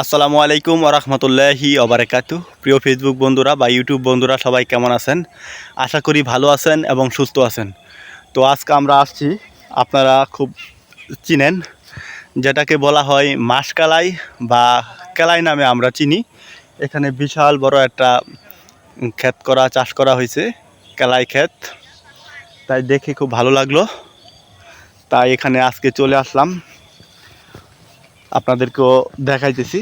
আসসালামু আলাইকুম ওরহমতুল্লাহি অবরাকাতু প্রিয় ফেসবুক বন্ধুরা বা ইউটিউব বন্ধুরা, সবাই কেমন আছেন? আশা করি ভালো আছেন এবং সুস্থ আছেন। তো আজকে আমরা আসছি, আপনারা খুব চিনেন, যেটাকে বলা হয় মাসকালাই বা কেলাই নামে আমরা চিনি। এখানে বিশাল বড় একটা ক্ষেত করা, চাষ করা হয়েছে, কেলাই ক্ষেত। তাই দেখে খুব ভালো লাগল। তাই এখানে আজকে চলে আসলাম। আপনাদেরকেও দেখাইতেছি।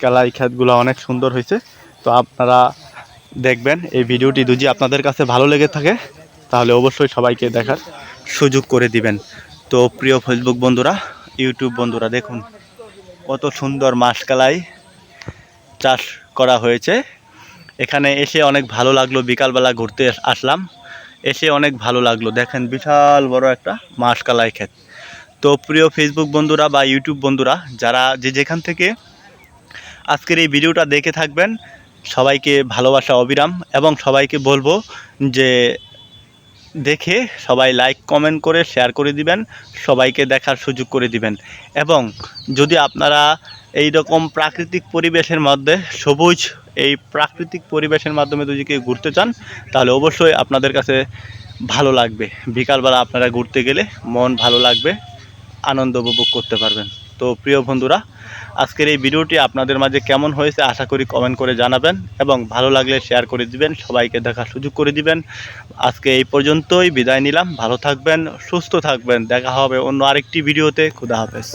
কেলাই ক্ষেতগুলো অনেক সুন্দর হয়েছে তো আপনারা দেখবেন, এই ভিডিওটি যদি আপনাদের কাছে ভালো লেগে থাকে, তাহলে অবশ্যই সবাইকে দেখার সুযোগ করে দিবেন। তো প্রিয় ফেসবুক বন্ধুরা ইউটিউব বন্ধুরা, দেখুন কত সুন্দর মাসকালাই চাষ করা হয়েছে। এখানে এসে অনেক ভালো লাগল, বিকালবেলা ঘুরতে আসলাম। এসে অনেক ভালো লাগল। দেখেন বিশাল বড় একটা মাসকালাই ক্ষেত। তো প্রিয় ফেসবুক বন্ধুরা বা ইউটিউব বন্ধুরা, যারা যে যেখান থেকে আজকের এই ভিডিওটা দেখে থাকবেন, সবাইকে ভালোবাসা, অবিরাম, এবং সবাইকে বলব যে দেখে সবাই লাইক কমেন্ট করে শেয়ার করে দিবেন, সবাইকে দেখার সুযোগ করে দিবেন। এবং যদি আপনারা এই রকম প্রাকৃতিক পরিবেশের মধ্যে, সবুজ এই প্রাকৃতিক পরিবেশের মাধ্যমে যদি কেউ ঘুরতে চান, তাহলে অবশ্যই আপনাদের কাছে ভালো লাগবে। বিকালবেলা আপনারা ঘুরতে গেলে মন ভালো লাগবে। আনন্দ উপভোগ করতে পারবেন। তো প্রিয় বন্ধুরা, আজকের এই ভিডিওটি আপনাদের মাঝে কেমন হয়েছে আশা করি কমেন্ট করে জানাবেন এবং ভালো লাগলে শেয়ার করে দিবেন, সবাইকে দেখার সুযোগ করে দিবেন। আজকে এই পর্যন্তই বিদায় নিলাম, ভালো থাকবেন, সুস্থ থাকবেন। দেখা হবে অন্য আরেকটি ভিডিওতে, খুদা হাফেজ।